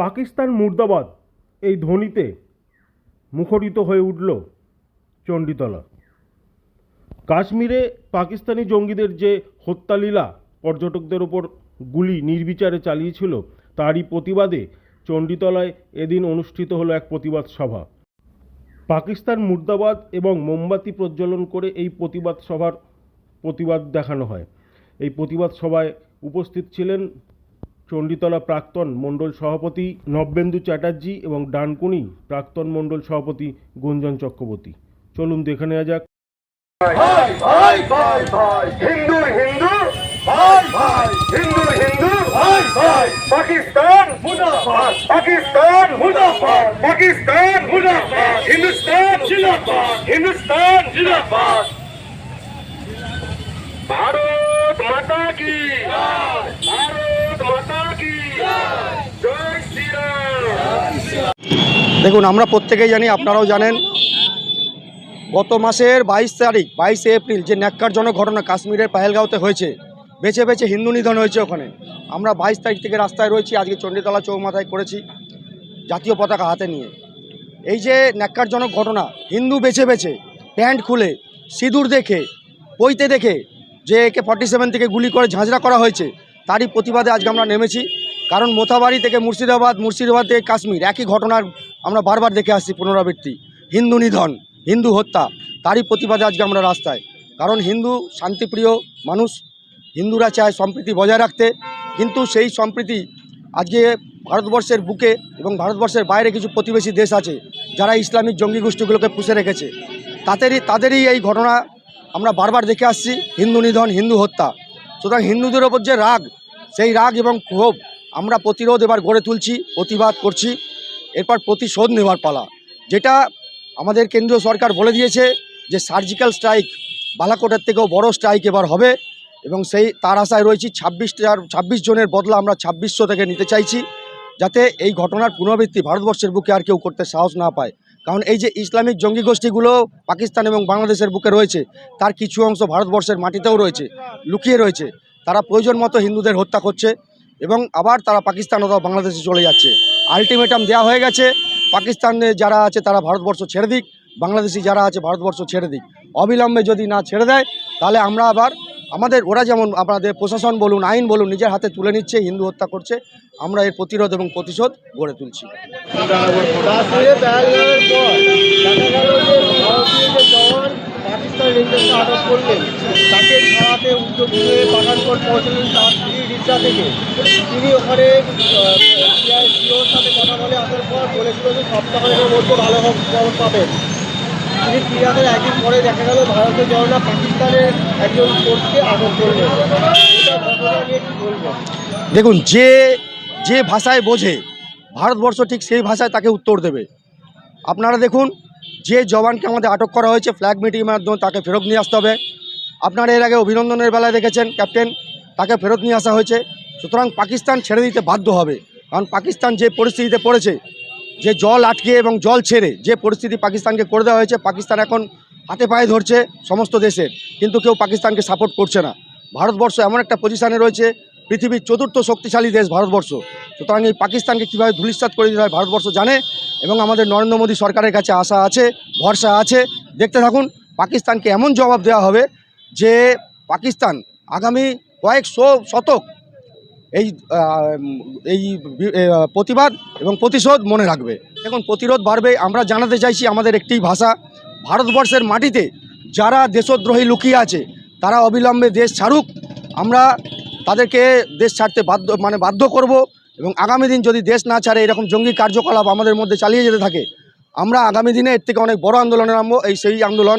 পাকিস্তান মুর্দাবাদ, এই ধ্বনিতে মুখরিত হয়ে উঠল চণ্ডীতলা। কাশ্মীরে পাকিস্তানি জঙ্গিদের যে হত্যালীলা পর্যটকদের ওপর গুলি নির্বিচারে চালিয়েছিল, তারই প্রতিবাদে চণ্ডীতলায় এদিন অনুষ্ঠিত হলো এক প্রতিবাদ সভা। পাকিস্তান মুর্দাবাদ এবং মোমবাতি প্রজ্বলন করে এই প্রতিবাদ সভার প্রতিবাদ দেখানো হয়। এই প্রতিবাদ সভায় উপস্থিত ছিলেন চণ্ডীতলা প্রাক্তন মণ্ডল সভাপতি নব্যেন্দু চ্যাটার্জি এবং ডানকুনি প্রাক্তন মণ্ডল সভাপতি গুঞ্জন চক্রবর্তী। চলুন দেখে নেওয়া যাক। হিন্দু হিন্দু। হিন্দু পাকিস্তান পাকিস্তান পাকিস্তান হিন্দুস্তান ভারত মাতা কি ভারত মাতা কি জয় শ্রীরাম দেখুন, আমরা প্রত্যেকেই জানি, আপনারাও জানেন, গত মাসের বাইশ তারিখ, বাইশে এপ্রিল যে ন্যাক্কারজনক ঘটনা কাশ্মীরের পাহেলগাঁওতে হয়েছে, বেছে বেছে হিন্দু নিধন হয়েছে ওখানে। আমরা বাইশ তারিখ থেকে রাস্তায় রয়েছি, আজকে চণ্ডীতলা চৌমাথায় করেছি জাতীয় পতাকা হাতে নিয়ে। এই যে ন্যাক্কারজনক ঘটনা, হিন্দু বেছে বেছে, প্যান্ট খুলে, সিঁদুর দেখে পইতে দেখে, যে একে ফর্টি সেভেন থেকে গুলি করে ঝাঁঝরা করা হয়েছে, তারই প্রতিবাদে আজকে আমরা নেমেছি। কারণ মোথাবাড়ি থেকে মুর্শিদাবাদ মুর্শিদাবাদ থেকে কাশ্মীর, একই ঘটনার আমরা বারবার দেখে আসছি পুনরাবৃত্তি। হিন্দু নিধন, হিন্দু হত্যা, তারই প্রতিবাদে আজকে আমরা রাস্তায়। কারণ হিন্দু শান্তিপ্রিয় মানুষ, হিন্দুরা চায় সম্প্রীতি বজায় রাখতে, কিন্তু সেই সম্প্রীতি আজকে ভারতবর্ষের বুকে এবং ভারতবর্ষের বাইরে কিছু প্রতিবেশী দেশ আছে, যারা ইসলামিক জঙ্গি গোষ্ঠীগুলোকে পুষে রেখেছে। তাদেরই তাদেরই এই ঘটনা আমরা বারবার দেখে আসছি, হিন্দু নিধন, হিন্দু হত্যা। সুতরাং হিন্দুদের ওপর যে রাগ, সেই রাগ এবং ক্ষোভ আমরা প্রতিরোধ এবার গড়ে তুলছি, প্রতিবাদ করছি। এরপর প্রতিশোধ নেওয়ার পালা, যেটা আমাদের কেন্দ্রীয় সরকার বলে দিয়েছে যে সার্জিক্যাল স্ট্রাইক বালাকোটের থেকেও বড় স্ট্রাইক এবার হবে এবং সেই, তার আশায় রয়েছি ছাব্বিশটার ছাব্বিশ জনের বদলা আমরা ছাব্বিশশো থেকে নিতে চাইছি, যাতে এই ঘটনার পুনরাবৃত্তি ভারতবর্ষের বুকে আর কেউ করতে সাহস না পায়। কারণ এই যে ইসলামিক জঙ্গি গোষ্ঠীগুলো পাকিস্তান এবং বাংলাদেশের বুকে রয়েছে, তার কিছু অংশ ভারতবর্ষের মাটিতেও রয়েছে, লুকিয়ে রয়েছে। তারা প্রয়োজন মতো হিন্দুদের হত্যা করছে এবং আবার তারা পাকিস্তান অথবা বাংলাদেশে চলে যাচ্ছে। আলটিমেটাম দেওয়া হয়ে গেছে। পাকিস্তানে যারা আছে তারা ভারতবর্ষ ছেড়ে দিক, বাংলাদেশি যারা আছে ভারতবর্ষ ছেড়ে দিক। অবিলম্বে যদি না ছেড়ে দেয়, তাহলে আমরা আবার আমাদের, ওরা যেমন আপনাদের প্রশাসন বলুন, আইন বলুন, নিজের হাতে তুলে নিচ্ছে, হিন্দু হত্যা করছে, আমরা এর প্রতিরোধ এবং প্রতিশোধ গড়ে তুলছি। ছাড়াতে উদ্যোগ নিয়ে পাঠানকোট পৌঁছলেন তার স্ত্রী রিক্সা থেকে তিনি ওখানে সিওর সাথে কথা বলে আসার পর বলেছিল যে সপ্তাহের মধ্যে ভালো খবর তিনি একদিন পরে দেখা গেল জওয়ানরা পাকিস্তানের একজন কোর্টকে আটক করলেন এটা ঘটনা নিয়ে কী বলবেন দেখুন, যে যে ভাষায় বোঝে, ভারতবর্ষ ঠিক সেই ভাষায় তাকে উত্তর দেবে। আপনারা দেখুন, যে জওয়ানকে আমাদের আটক করা হয়েছে, ফ্ল্যাগ মিটিংয়ের মাধ্যমে তাকে ফেরত নিয়ে আসতে হবে। আপনারা এর আগে অভিনন্দনের বেলায় দেখেছেন, ক্যাপ্টেন। তাকে ফেরত নিয়ে আসা হয়েছে। সুতরাং পাকিস্তান ছেড়ে দিতে বাধ্য হবে। কারণ পাকিস্তান যে পরিস্থিতিতে পড়েছে, যে জল আটকে এবং জল ছেড়ে যে পরিস্থিতি পাকিস্তানকে করে দেওয়া হয়েছে, পাকিস্তান এখন হাতে পায়ে ধরছে সমস্ত দেশের। কিন্তু কেউ পাকিস্তানকে সাপোর্ট করছে না। ভারতবর্ষ এমন একটা পজিশানে রয়েছে, পৃথিবীর চতুর্থ শক্তিশালী দেশ ভারতবর্ষ। সুতরাং এই পাকিস্তানকে কীভাবে ধূলিসাৎ করে দিতে হয় ভারতবর্ষ জানে এবং আমাদের নরেন্দ্র মোদী সরকারের কাছে আশা আছে, ভরসা আছে। দেখতে থাকুন, পাকিস্তানকে এমন জবাব দেওয়া হবে যে পাকিস্তান আগামী কয়েকশো শতক এই এই প্রতিবাদ এবং প্রতিশোধ মনে রাখবে। এখন প্রতিরোধ বাড়বে, আমরা জানাতে চাইছি আমাদের একটি ভাষা, ভারতবর্ষের মাটিতে যারা দেশদ্রোহী লুকিয়ে আছে, তারা অবিলম্বে দেশ ছাড়ুক। আমরা তাদেরকে দেশ ছাড়তে বাধ্য মানে বাধ্য করব এবং আগামী দিন যদি দেশ না ছাড়ে, এরকম জঙ্গি কার্যকলাপ আমাদের মধ্যে চালিয়ে যেতে থাকে, আমরা আগামী দিনে এর থেকে অনেক বড় আন্দোলনে নামবো। এই সেই আন্দোলন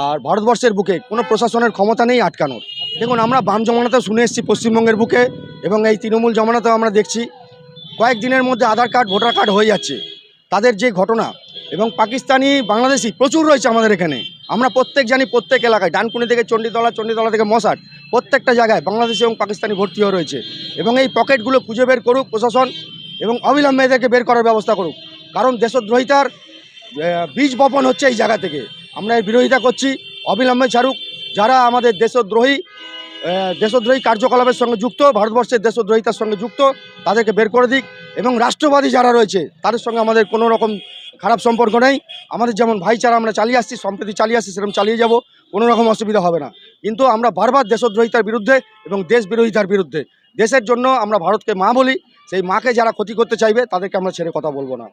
আর ভারতবর্ষের বুকে কোনো প্রশাসনের ক্ষমতা নেই আটকানোর। দেখুন, আমরা বাম জমানাতেও শুনে এসেছি, পশ্চিমবঙ্গের বুকে, এবং এই তৃণমূল জমানাতেও আমরা দেখছি, কয়েকদিনের মধ্যে আধার কার্ড, ভোটার কার্ড হয়ে যাচ্ছে। তাদের যে ঘটনা, এবং পাকিস্তানি বাংলাদেশি প্রচুর রয়েছে আমাদের এখানে। আমরা প্রত্যেক জানি প্রত্যেক এলাকায়, ডানকুনি থেকে চণ্ডীতলা চণ্ডীতলা থেকে মশাট, প্রত্যেকটা জায়গায় বাংলাদেশি এবং পাকিস্তানি ভর্তি হয়ে রয়েছে। এবং এই পকেটগুলো খুঁজে বের করুক প্রশাসন, এবং অবিলম্বে এদেরকে বের করার ব্যবস্থা করুক। কারণ দেশদ্রোহিতার বীজ বপন হচ্ছে এই জায়গা থেকে। আমরা এর বিরোধিতা করছি। অবিলম্বে ছাড়ুক যারা আমাদের দেশদ্রোহী দেশদ্রোহী কার্যকলাপের সঙ্গে যুক্ত, ভারতবর্ষের দেশদ্রোহিতার সঙ্গে যুক্ত, তাদেরকে বের করে দিক এবং রাষ্ট্রবাদী যারা রয়েছে, তাদের সঙ্গে আমাদের কোনো রকম খারাপ সম্পর্ক নেই। আমাদের যেমন ভাইচারা আমরা চালিয়ে আসছি, সম্প্রতি চালিয়ে আসছি, সেরকম চালিয়ে যাব, কোনো রকম অসুবিধা হবে না। কিন্তু আমরা বারবার দেশদ্রোহিতার বিরুদ্ধে এবং দেশ বিরোধিতার বিরুদ্ধে, দেশের জন্য আমরা ভারতকে মা বলি, সেই মাকে যারা ক্ষতি করতে চাইবে, তাদেরকে আমরা ছেড়ে কথা বলব না।